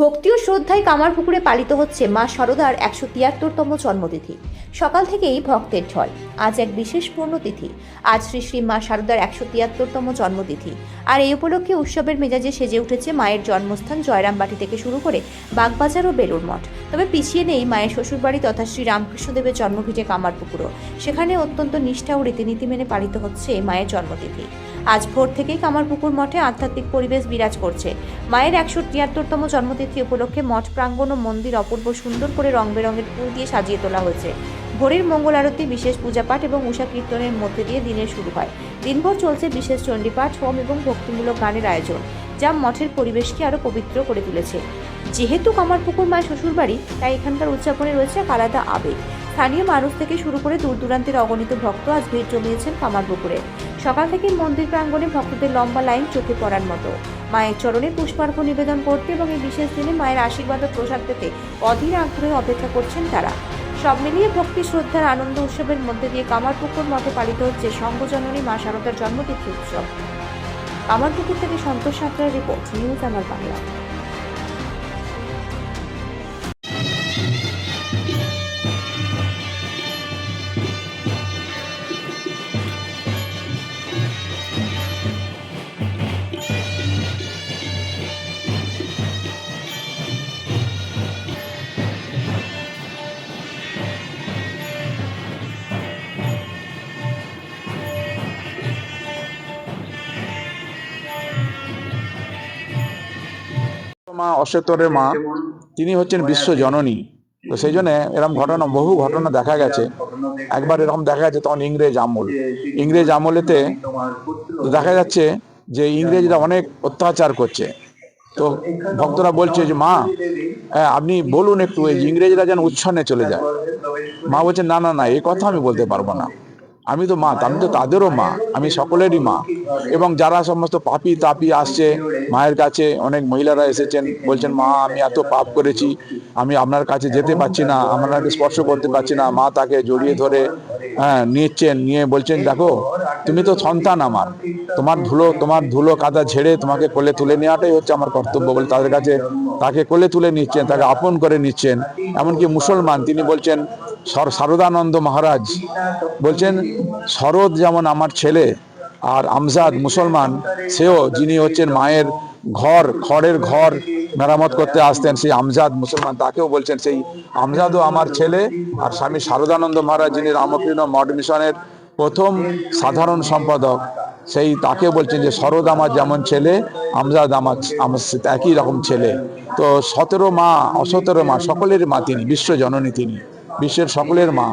ভক্তি ও শ্রদ্ধায় কামারপুকুরে পালিত হচ্ছে মা শারদার একশো তিয়াত্তরতম জন্মতিথি। সকাল থেকেই ভক্তের ঢল। আজ এক বিশেষ পূর্ণতিথি। আজ শ্রী শ্রী মা শারদার একশো তিয়াত্তরতম জন্মতিথি। আর এই উপলক্ষে উৎসবের মেজাজে সেজে উঠেছে মায়ের জন্মস্থান জয়রামবাটি থেকে শুরু করে বাগবাজার ও বেলুর মঠ। তবে পিছিয়ে নেই মায়ের শ্বশুরবাড়ি তথা শ্রী রামকৃষ্ণদেবের জন্মভিটে কামারপুকুরও সেখানে অত্যন্ত নিষ্ঠা ও রীতিনীতি মেনে পালিত হচ্ছে মায়ের জন্মতিথি। ভোর থেকেই কামারপুকুর মঠে আধ্যাত্মিক পরিবেশ বিরাজ করছে। মায়ের একশো তিয়াত্তরতম জন্মতিথি উপলক্ষে মঠ প্রাঙ্গণ ও মন্দির অপূর্ব সুন্দর করে রং বেরঙের ফুল দিয়ে সাজিয়ে তোলা হয়েছে। ভোরের মঙ্গল আরতি, বিশেষ পূজাপাঠ এবং উষা কীর্তনের মধ্যে দিয়ে দিনের শুরু হয়। দিনভর চলছে বিশেষ চণ্ডীপাঠ, হোম এবং ভক্তিমূলক গানের আয়োজন, যা মঠের পরিবেশকে আরও পবিত্র করে তুলেছে। যেহেতু কামারপুকুর মায়ের শ্বশুরবাড়ি, তাই এখানকার উদযাপনে রয়েছে আলাদা আবেগ। স্থানীয় মানুষ থেকে শুরু করে দূর দূরান্তের অগণিত ভক্ত আজ ভিড় জমিয়েছেন কামারপুকুরে সকাল থেকে মন্দির প্রাঙ্গণে ভক্তদের লম্বা লাইন চোখে পড়ার মতো। মায়ের চরণে পুষ্পার্ঘ্য নিবেদন করতে এবং এই বিশেষ দিনে মায়ের আশীর্বাদ ও প্রসাদ পেতে অধীর আগ্রহে অপেক্ষা করছেন তারা। সব মিলিয়ে ভক্তি, শ্রদ্ধার আনন্দ উৎসবের মধ্যে দিয়ে কামারপুকুর মঠে পালিত হচ্ছে সঙ্গজননী মা শারদার জন্মতিথি উৎসব। কামারপুকুর থেকে সন্তোষ সাঁতরার রিপোর্ট, নিউজ আমার বাংলা। মা অশ্বতরের মা তিনি হচ্ছেন বিশ্ব জননী। তো সেই জন্য এরকম ঘটনা বহু ঘটনা দেখা গেছে। একবার এরকম দেখা গেছে তখন ইংরেজ আমল। ইংরেজ আমলেতে দেখা যাচ্ছে যে ইংরেজরা অনেক অত্যাচার করছে। তো ভক্তরা বলছে যে মা হ্যাঁ, আপনি বলুন একটু ইংরেজরা যেন উচ্ছন্নে চলে যায়। মা বলছে না না না এই কথা আমি বলতে পারব না। আমি তো মা, আমি তো তাদেরও মা, আমি সকলেরই মা। এবং যারা সমস্ত পাপি তাপি আসছে, মায়ের কাছে অনেক মহিলারা এসেছেন, বলছেন, মা, আমি এত পাপ করেছি, আমি আপনার কাছে যেতে পারছি না, আপনাকে স্পর্শ করতে পারছি না। মা তাকে জড়িয়ে ধরে হ্যাঁ নিচ্ছেন নিয়ে বলছেন, দেখো তুমি তো সন্তান আমার। তোমার ধুলো তোমার ধুলো কাদা ঝেড়ে তোমাকে কোলে তুলে নেওয়াটাই হচ্ছে আমার কর্তব্য বলে তাদের কাছে তাকে কোলে তুলে নিচ্ছেন, তাকে আপন করে নিচ্ছেন। এমনকি মুসলমান, তিনি বলছেন শারদানন্দ মহারাজ। বলছেন শরৎ যেমন আমার ছেলে আর আমজাদ মুসলমান, সেও যিনি হচ্ছেন মায়ের ঘর, খড়ের ঘর মেরামত করতে আসতেন, সেই আমজাদ মুসলমান তাকেও বলছেন, সেই আমজাদও আমার ছেলে আর স্বামী শারদানন্দ মহারাজ যিনি রামকৃষ্ণ মঠ মিশনের প্রথম সাধারণ সম্পাদক। সেই তাকে বলছেন যে শরৎ আমার যেমন ছেলে, আমজাদ আমার আমার একই রকম ছেলে। তো সতেরো মা, অসতেরো মা, সকলের মা তিনি, বিশ্ব জননী তিনি, বিশ্বের সকলের মা।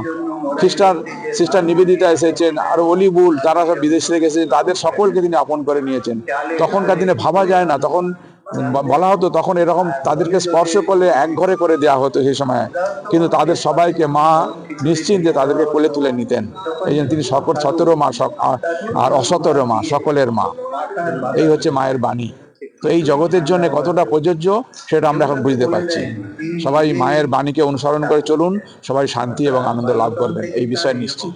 খ্রিস্টান সিস্টার নিবেদিতা এসেছেন, আর অলিবুল তারা সব বিদেশ থেকে এসেছেন, তাদের সকলকে তিনি আপন করে নিয়েছেন। তখনকার দিনে ভাবা যায় না, তখন বলা হতো তখন এরকম তাদেরকে স্পর্শ করলে এক ঘরে করে দেওয়া হতো সেই সময়। কিন্তু তাদের সবাইকে মা নিশ্চিন্তে তাদেরকে কোলে তুলে নিতেন। এই জন্য তিনি সকল সতেরো মা আর অসতেরো মা, সকলের মা। এই হচ্ছে মায়ের বাণী। তো এই জগতের জন্য কতটা প্রযোজ্য সেটা আমরা এখন বুঝতে পারছি। সবাই মায়ের বাণীকে অনুসরণ করে চলুন, সবাই শান্তি এবং আনন্দ লাভ করবেন। এই বিষয়ে নিশ্চিত।